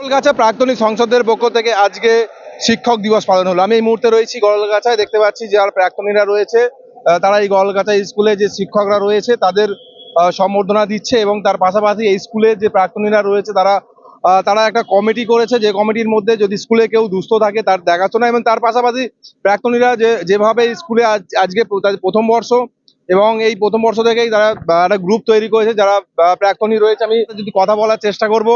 গড়লগাছা প্রাক্তনী সংসদের পক্ষ থেকে আজকে শিক্ষক দিবস পালন হলো। আমি এই মুহূর্তে রয়েছি গড়লগাছায় দেখতে পাচ্ছি যারা প্রাক্তনীরা রয়েছে। তারা এই গড়লগাছা স্কুলে যে শিক্ষকরা রয়েছে, তাদের সম্বর্ধনা দিচ্ছে এবং তার পাশাপাশি এই স্কুলে যে প্রাক্তনীরা রয়েছে, তারা তারা একটা কমিটি করেছে। যে কমিটির মধ্যে যদি স্কুলে কেউ দুস্থ থাকে, তার দেখাশোনা এবং তার পাশাপাশি প্রাক্তনীরা যে, যেভাবে স্কুলে আজ, আজকে প্রথম বর্ষ এবং এই প্রথম বর্ষ থেকেই তারা একটা গ্রুপ তৈরি করেছে। যারা প্রাক্তনী রয়েছে, আমি যদি কথা বলার চেষ্টা করব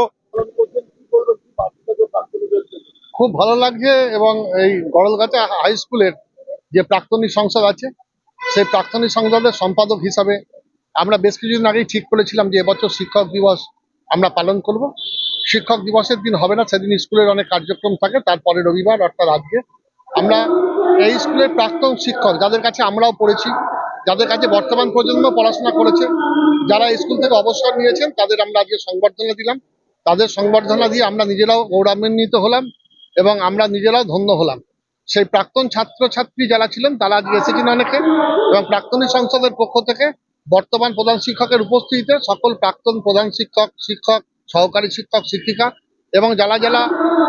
খুব ভালো লাগছে এবং এই গড়লগাছা হাই স্কুলের যে প্রাক্তনী সংসদ আছে, সেই প্রাক্তনী সংসদের সম্পাদক হিসাবে আমরা বেশ কিছুদিন আগেই ঠিক করেছিলাম যে এবছর শিক্ষক দিবস আমরা পালন করব। শিক্ষক দিবসের দিন হবে না, সেদিন স্কুলের অনেক কার্যক্রম থাকে, তারপরে রবিবার অর্থাৎ আজকে। আমরা এই স্কুলের প্রাক্তন শিক্ষক, যাদের কাছে আমরাও পড়েছি, যাদের কাছে বর্তমান প্রজন্ম পড়াশোনা করেছে, যারা স্কুল থেকে অবসর নিয়েছেন, তাদের আমরা আজকে সংবর্ধনা দিলাম। তাদের সংবর্ধনা দিয়ে আমরা নিজেরাও গৌরবান্বিত হলাম। এবং আমরা নিজেরাও ধন্য হলাম। সেই প্রাক্তন ছাত্রছাত্রী যারা ছিলেন, তারা আজকে এসেছেন অনেকে এবং প্রাক্তনী সংসদের পক্ষ থেকে বর্তমান প্রধান শিক্ষকের উপস্থিতিতে সকল প্রাক্তন প্রধান শিক্ষক শিক্ষক, সহকারী শিক্ষক, শিক্ষিকা এবং যারা যারা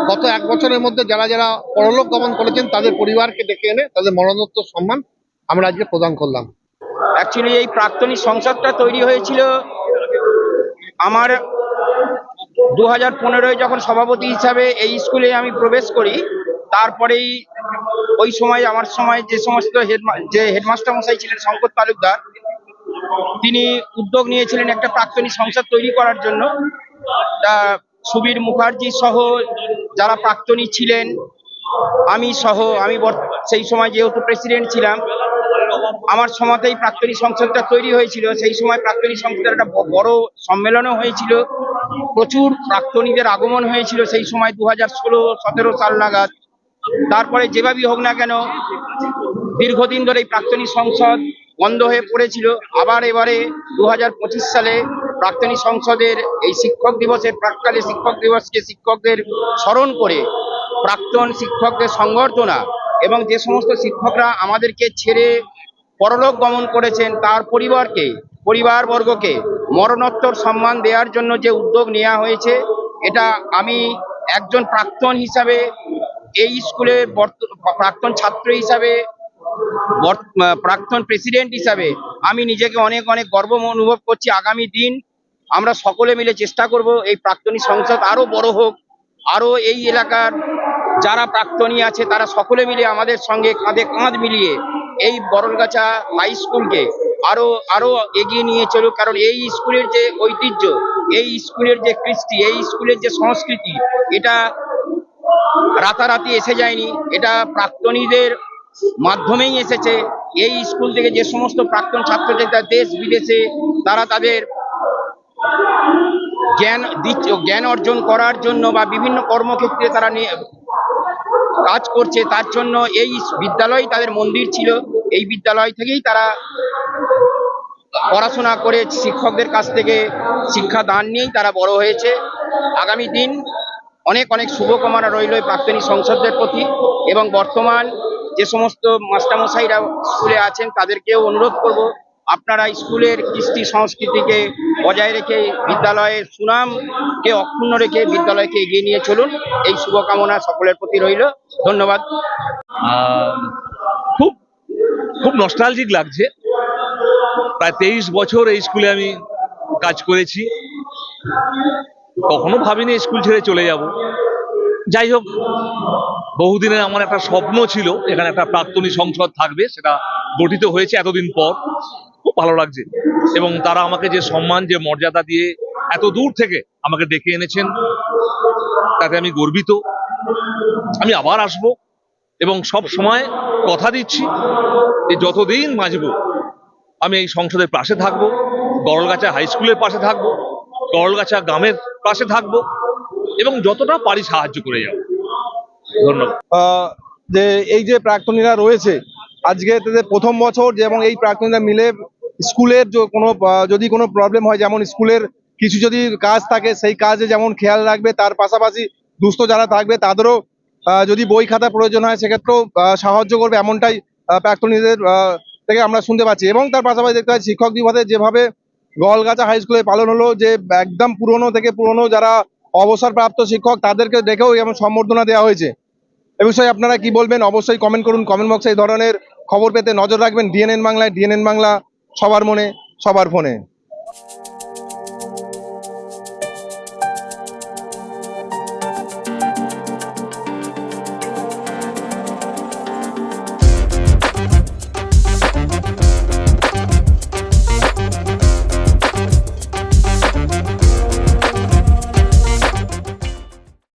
গত এক বছরের মধ্যে যারা যারা পরলোক গমন করেছেন, তাদের পরিবারকে ডেকে এনে তাদের মরণোত্তর সম্মান আমরা আজকে প্রদান করলাম। অ্যাকচুয়ালি এই প্রাক্তনী সংসদটা তৈরি হয়েছিল আমার দু হাজার পনেরোয় যখন সভাপতি হিসাবে এই স্কুলে আমি প্রবেশ করি, তারপরেই ওই সময়, আমার সময় যে সমস্ত যে হেডমাস্টার মশাই ছিলেন, শঙ্কর তালুকদার, তিনি উদ্যোগ নিয়েছিলেন একটা প্রাক্তনী সংসদ তৈরি করার জন্য। তা সুবীর মুখার্জি সহ যারা প্রাক্তনী ছিলেন, আমি সহ, আমি সেই সময় যেহেতু প্রেসিডেন্ট ছিলাম, আমার সময়তেই প্রাক্তনী সংসদটা তৈরি হয়েছিল। সেই সময় প্রাক্তনী সংসদের একটা বড় সম্মেলনও হয়েছিল। প্রচুর প্রাক্তনীদের আগমন হয়েছিল সেই সময় দু হাজার ষোলো, সতেরো সাল নাগাদ। তারপরে যেভাবেই হোক না কেন, দীর্ঘদিন ধরে এই প্রাক্তনী সংসদ বন্ধ হয়ে পড়েছিল। আবার এবারে দু হাজার পঁচিশ সালে প্রাক্তনী সংসদের এই শিক্ষক দিবসের প্রাককালে শিক্ষক দিবসকে শিক্ষকদের স্মরণ করে প্রাক্তন শিক্ষকদের সংবর্ধনা এবং যে সমস্ত শিক্ষকরা আমাদেরকে ছেড়ে পরলোক গমন করেছেন, তার পরিবারকে, পরিবারবর্গকে মরণোত্তর সম্মান দেওয়ার জন্য যে উদ্যোগ নেওয়া হয়েছে, এটা আমি একজন প্রাক্তন হিসাবে এই স্কুলের প্রাক্তন ছাত্র হিসাবে প্রাক্তন প্রেসিডেন্ট হিসাবে আমি নিজেকে অনেক অনেক গর্ব অনুভব করছি। আগামী দিন আমরা সকলে মিলে চেষ্টা করব এই প্রাক্তনী সংসদ আরও বড় হোক আরও এই এলাকার যারা প্রাক্তনী আছে তারা সকলে মিলে আমাদের সঙ্গে কাঁধে কাঁধ মিলিয়ে এই বরলগাছা হাই স্কুলকে আরও আরও এগিয়ে নিয়ে চলুক। কারণ এই স্কুলের যে ঐতিহ্য, এই স্কুলের যে কৃষ্টি, এই স্কুলের যে সংস্কৃতি, এটা রাতারাতি এসে যায়নি। এটা প্রাক্তনীদের মাধ্যমেই এসেছে। এই স্কুল থেকে যে সমস্ত প্রাক্তন ছাত্রছাত্রীরা দেশ বিদেশে তারা তাদের জ্ঞান জ্ঞান অর্জন করার জন্য বা বিভিন্ন কর্মক্ষেত্রে তারা কাজ করছে, তার জন্য এই বিদ্যালয় তাদের মন্দির ছিল। এই বিদ্যালয় থেকেই তারা পড়াশোনা করে শিক্ষকদের কাছ থেকে শিক্ষা দান নিয়েই তারা বড় হয়েছে। আগামী দিন অনেক অনেক শুভকামনা রইল প্রাক্তনী সংসদদের প্রতি এবং বর্তমান যে সমস্ত মাস্টারমশাইরা স্কুলে আছেন তাদেরকেও অনুরোধ করব, আপনারা স্কুলের কৃষ্টি সংস্কৃতিকে বজায় রেখে বিদ্যালয়ের সুনামকে অক্ষুণ্ণ রেখে বিদ্যালয়কে এগিয়ে নিয়ে চলুন। এই শুভকামনা সকলের প্রতি রইল। ধন্যবাদ। খুব খুব নস্টালজিক লাগছে। প্রায় তেইশ বছর এই স্কুলে আমি কাজ করেছি। কখনো ভাবিনি স্কুল ছেড়ে চলে যাব। যাই হোক, বহুদিনের আমার একটা স্বপ্ন ছিল, এখানে একটা প্রাক্তনী সংসদ থাকবে, সেটা গঠিত হয়েছে এতদিন পর। খুব ভালো লাগছে। এবং তারা আমাকে যে সম্মান, যে মর্যাদা দিয়ে এত দূর থেকে আমাকে ডেকে এনেছেন, তাতে আমি গর্বিত। আমি আবার আসব এবং সব সময় কথা দিচ্ছি যে যতদিন বাঁচব আমি এই সংসদের পাশে থাকব গরলগাছা হাই স্কুলের পাশে থাকব গরলগাছা গ্রামের পাশে থাকব, এবং যতটা পারি সাহায্য করে যাব। ধন্যবাদ। যে এই যে প্রাক্তনীরা রয়েছে, আজকে প্রথম বছর এবং এই প্রাক্তনীরা মিলে স্কুলের কোনো যদি কোনো প্রবলেম হয়, যেমন স্কুলের কিছু যদি কাজ থাকে, সেই কাজে যেমন খেয়াল রাখবে, তার পাশাপাশি দুস্থ যারা থাকবে, তাদেরও যদি বই খাতা প্রয়োজন হয়, সেক্ষেত্রেও সাহায্য করবে, এমনটাই প্রাক্তনীদের থেকে আমরা শুনতে পাচ্ছি। এবং তার পাশাপাশি দেখতে পাচ্ছি শিক্ষক দিবসে যেভাবে গলগাছা হাই স্কুলে পালন হলো, যে একদম পুরনো থেকে পুরনো যারা অবসরপ্রাপ্ত শিক্ষক, তাদেরকে দেখেও এমন সম্বর্ধনা দেওয়া হয়েছে। এ বিষয়ে আপনারা কি বলবেন? অবশ্যই কমেন্ট করুন। কমেন্ট বক্সে এই ধরনের খবর পেতে নজর রাখবেন। ডিএনএন বাংলায় ডিএনএন বাংলা, সবার মনে, সবার ফোনে।